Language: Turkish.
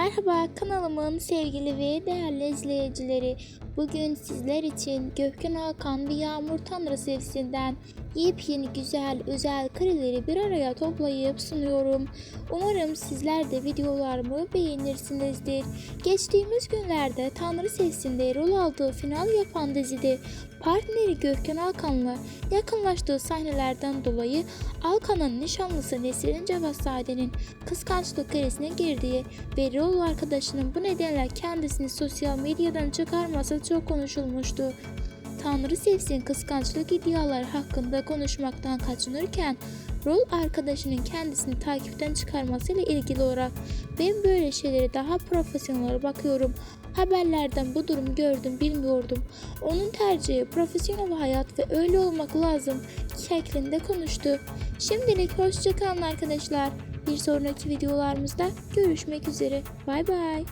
Merhaba kanalımın sevgili ve değerli izleyicileri. Bugün sizler için Gökhan Hakan ve Yağmur Tanrı sevgisinden yepyeni güzel özel kareleri bir araya toplayıp sunuyorum. Umarım sizler de videolarımı beğenirsinizdir. Geçtiğimiz günlerde Tanrı sevgisinde rol aldığı final yapan dizide partneri Gökhan Alkan'la yakınlaştığı sahnelerden dolayı Alkan'ın nişanlısı Nesrin Cevazzade'nin kıskançlık krizine girdiği ve rol arkadaşının bu nedenle kendisini sosyal medyadan çıkarması çok konuşulmuştu. Tanrı sevsin kıskançlık iddiaları hakkında konuşmaktan kaçınırken rol arkadaşının kendisini takipten çıkarmasıyla ilgili olarak ben böyle şeylere daha profesyonel bakıyorum. Haberlerden bu durumu gördüm bilmiyordum. Onun tercihi profesyonel hayat ve öyle olmak lazım şeklinde konuştu. Şimdilik hoşçakalın arkadaşlar. Bir sonraki videolarımızda görüşmek üzere. Bay bay.